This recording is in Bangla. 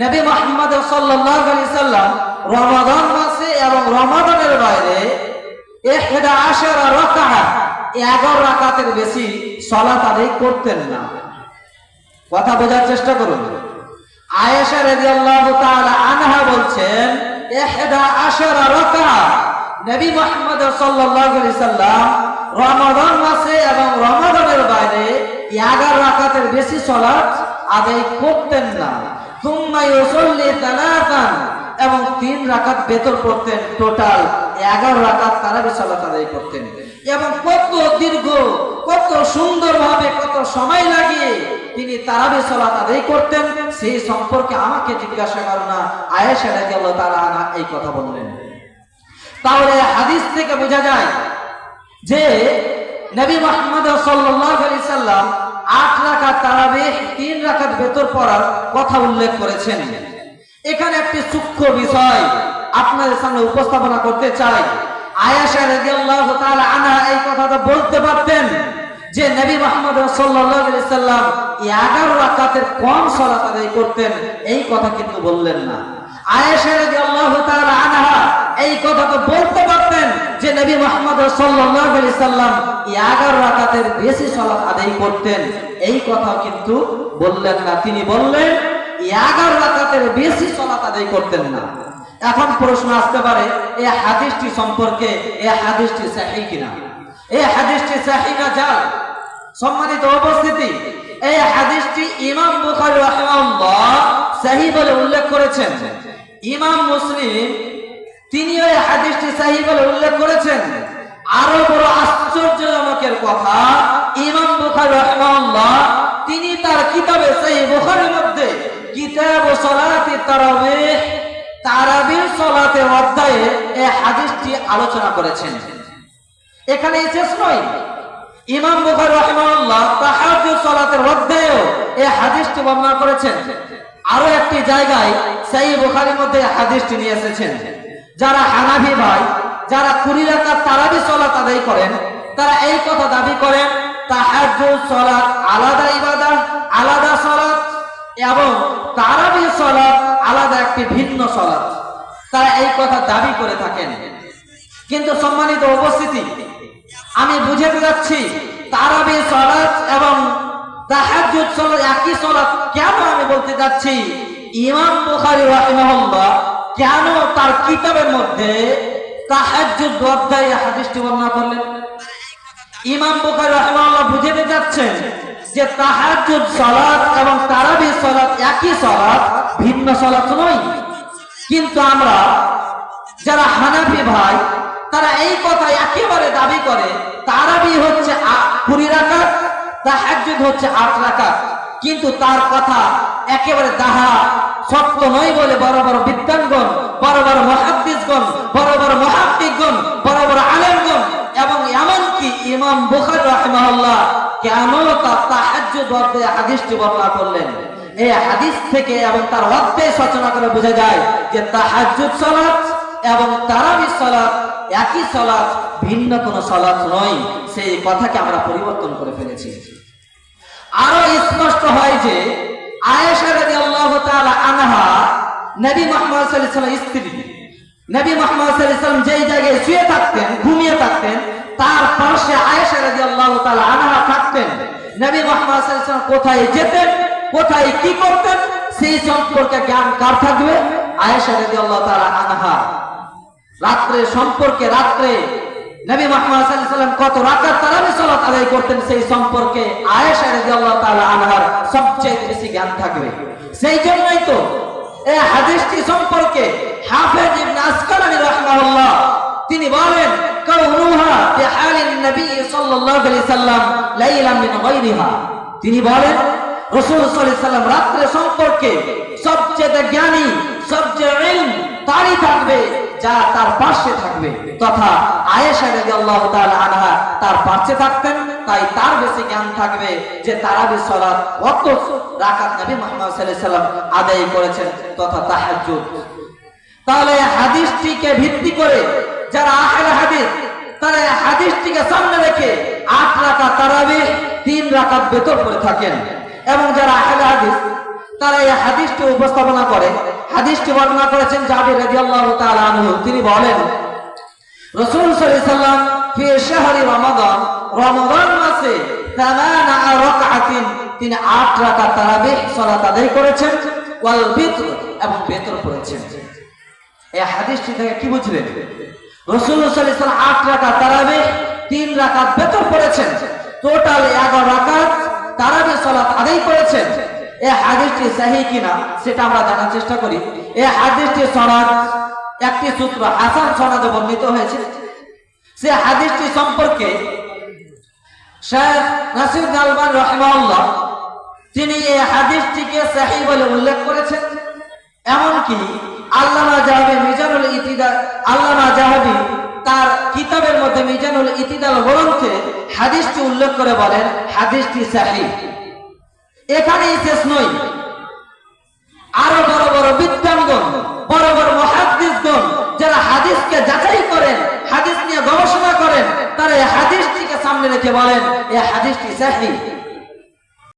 নবী মোহাম্মদ সাল্লাল্লাহু আলাইহি সাল্লাম রমাদান মাসে এবং রমাদানের বাইরে ইহদা আশারা রাকাত 11 রাকাতের বেশি সালাত আদায় করতেন না। কথা বোঝার চেষ্টা করুন। আয়েশা রাদিয়াল্লাহু তাআলা আনহা বলছেন ইহদা আশারা রাকাত নবী মুহাম্মদ সাল্লাল্লাহু আলাইহি সাল্লাম রমাদান মাসে এবং রমাদানের বাইরে 11 রাকাতের বেশি সালাত আদায় করতেন না। এবং তিন রাকাত বেতর পড়তেন টোটাল 11 রাকাত তারাবি সালাত আদায় করতেন এবং কত দীর্ঘ, কত সুন্দরভাবে, কত সময় লাগিয়ে তিনি তারাবি সালাত আদায় করতেন সেই সম্পর্কে আমাকে জিজ্ঞাসা করো না, আয়েশা রাদিয়াল্লাহু তাআলা আনহা এই কথা বললেন। তাহলে হাদিস থেকে বোঝা যায় যে নবী মুহাম্মদ সাল্লাল্লাহু আলাইহি সাল্লাম আট রাকাত তারাবিহ, তিন রাকাত ভেতর পড়ার কথা উল্লেখ করেছেন। এখানে একটি সূক্ষ্ম বিষয় আপনাদের সামনে উপস্থাপনা করতে চাই। আয়েশা রাদিয়াল্লাহু তাআলা আনহা এই কথাটা বলতে পারতেন যে নবী মুহাম্মদ সাল্লাল্লাহু আলাইহি সাল্লাম 11 রাকাতের কম সালাত আদায় করতেন, এই কথা কিন্তু বললেন না। আয়েশা রাদিয়াল্লাহু তাআলা আনহা এই কথা তো বলতে পারতেন যে নবী মুহাম্মদ সাল্লাল্লাহু আলাইহি সাল্লাম 11 রাকাতের বেশি সালাত আদায় করতেন, এই কথা কিন্তু বললেন না। তিনি বললেন 11 রাকাতের বেশি সালাত আদায় করতেন না। এখন প্রশ্ন আসতে পারে, এই হাদিসটি সম্পর্কে, এই হাদিসটি সহিহ কিনা? এই হাদিসটি সহিহ না জাল? সম্মানিত উপস্থিতি, এই হাদিসটি ইমাম বুখারী রাহিমাহুল্লাহ সহিহ বলে উল্লেখ করেছেন। ইমাম মুসলিম তিনি ওই হাদিসটি সহিহ বলে উল্লেখ করেছেন। আরও বড় আশ্চর্যজনকের কথা, ইমাম বুখারী রাহিমাহুল্লাহ, তিনি তার কিতাবে সহিহ বুখারীর মধ্যে কিতাব সালাতি তারাবিহ তারাবির সালাতের অধ্যায়ে এই হাদিসটি আলোচনা করেছেন। এখানে শেষ নয়। ইমাম বুখারী রাহিমাহুল্লাহ তাহাজ্জুদ সালাতের অধ্যায়েও এই হাদিসটি বর্ণনা করেছেন। আরও একটি জায়গায় সেই বুখারীর মধ্যে হাদিসটি নিয়ে এসেছেন। যারা হানাফি ভাই, যারা কুড়ি রাকাত তারাবি সালাত আদায় করেন, তারা এই কথা দাবি করেন সালাত আলাদা আলাদা এবং সালাত আলাদা একটি ভিন্ন তারা এই কথা দাবি করে থাকেন। কিন্তু সম্মানিত আমি বুঝাতে যাচ্ছি, তারাবি সালাত এবং সালাত একই সালাত কেন আমি বলতে যাচ্ছি? ইমাম বুখারী রাহিমাহুল্লাহ কেন তার কিতাবের মধ্যে যে এবং একই ভিন্ন নয়। কিন্তু আমরা, যারা হানাফি ভাই, তারা এই কথা একেবারে দাবি করে, তারাবি হচ্ছে কুড়ি রাকাত, তাহাজ্জুদ হচ্ছে আট রাকাত। কিন্তু তার কথা একেবারে দাহা সত্য নয় বলে বড় বড় বিদ্যাঙ্গন বড় বড় মহাদ্দিসগণ বড় বড় মহাদ্দিকগণ বড় বড় আলেমগণ, এবং এমনকি ইমাম বুখারী রাহিমাহুল্লাহ কেন তার তাহাজ্জুদ অধ্যায়ে হাদিসটি বর্ণনা করলেন। এই হাদিস থেকে এবং তার অধ্যায় সচনা করে বোঝা যায় যে তাহাজ্জুদ সালাত এবং তারাবি সালাত একই সালাত, ভিন্ন কোন সালাত নয়। সেই কথাকে আমরা পরিবর্তন করে ফেলেছি। আরও স্পষ্ট হয় যে আয়েশা আনহা নবী মুহাম্মদ স্ত্রী। নবী মুহাম্মদ ওয়াসাল্লাম যেই জায়গায় শুয়ে থাকতেন, ঘুমিয়ে থাকতেন, তার পাশে আয়েশা রাদিয়াল্লাহু তাআলা আনহা থাকতেন। নবী মুহাম্মদ ওয়াসাল্লাম কোথায় যেতেন, কোথায় কি করতেন, সেই সম্পর্কে জ্ঞান কার থাকবে? আয়েশা রাদিয়াল্লাহু তাআলা আনহা। রাত্রে সম্পর্কে রাত্রে নবী মুহাম্মদ সাল্লাল্লাহু কত রাকাত তারাবি সালাত আদায় করতেন, সেই সম্পর্কে আয়েশা রাদিয়াল্লাহু তাআলা আনহার সবচেয়ে বেশি জ্ঞান থাকবে। সেই জন্যই তো এই হাদিসটি সম্পর্কে হাফেজ ইবনে আসকালানি রাহিমাহুল্লাহ তিনি বলেন, কাউনুহা বিহালিন নবী সাল্লাল্লাহু আলাইহি সাল্লাম লাইলাম মিন গায়রিহা। তিনি বলেন, রাসূল সাল্লাল্লাহু আলাইহি সাল্লাম রাত্রে সম্পর্কে সবচেয়ে জ্ঞানী, সবচেয়ে ইলম তারই থাকবে। যা তার পাশে থাকবে, তথা আয়েশা রাদিয়াল্লাহু তাআলা আনহা তার পাশে থাকতেন, তাই তার বেশি জ্ঞান থাকবে যে কত রাকাত নবী মুহাম্মদ সাল্লাম আদায় করেছেন, তথা তাহলে হাদিসটিকে ভিত্তি করে যারা আহলে হাদিস, তারা হাদিসটিকে সামনে রেখে আট রাকাত তারাবি, তিন রাকাত বেতর করে থাকেন। এবং যারা আহলে হাদিস তারা এই হাদিসটি উপস্থাপনা করে। হাদিসটি বর্ণনা করেছেন জাবির রাদিয়াল্লাহু তাআলা আনহু। তিনি বলেন, রাসূল সাল্লাম ফি শাহরি রমাদান রমাদান মাসে তিনি আট রাকাত তারাবিহ, সালাত আদায় করেছেন, ওয়াল বিতর, এবং বেতর পড়েছেন। এই হাদিসটি থেকে কি বুঝলেন? আলাইহি সাল্লাম আট রাকাত তারাবিহ, তিন রাকাত বেতর পড়েছেন। টোটাল 11 রাকাত তারাবিহ, সালাত আদায় করেছেন। এই হাদিসটি সহিহ কিনা সেটা আমরা জানার চেষ্টা করি। এই হাদিসটি সনদ, একটি সূত্র হাসান সনদে বর্ণিত হয়েছে। সে হাদিসটি সম্পর্কে শেখ নাসির আলমান রহমাউল্লাহ তিনি এই হাদিসটিকে সহি বলে উল্লেখ করেছেন। এমনকি আল্লামা জাহাবি মিজানুল ইতিদাল আল্লামা জাহাবি তার কিতাবের মধ্যে মিজানুল ইতিদাল গ্রন্থে হাদিসটি উল্লেখ করে বলেন, হাদিসটি সহি। এখানেই শেষ নয়। আরও বড় বড় বিদ্যাঙ্গন বড় বড় মহাদিসগণ যারা হাদিসকে যাচাই করেন, হাদিস নিয়ে গবেষণা করেন, তারা এই হাদিসটিকে সামনে রেখে বলেন, এই হাদিসটি সহি।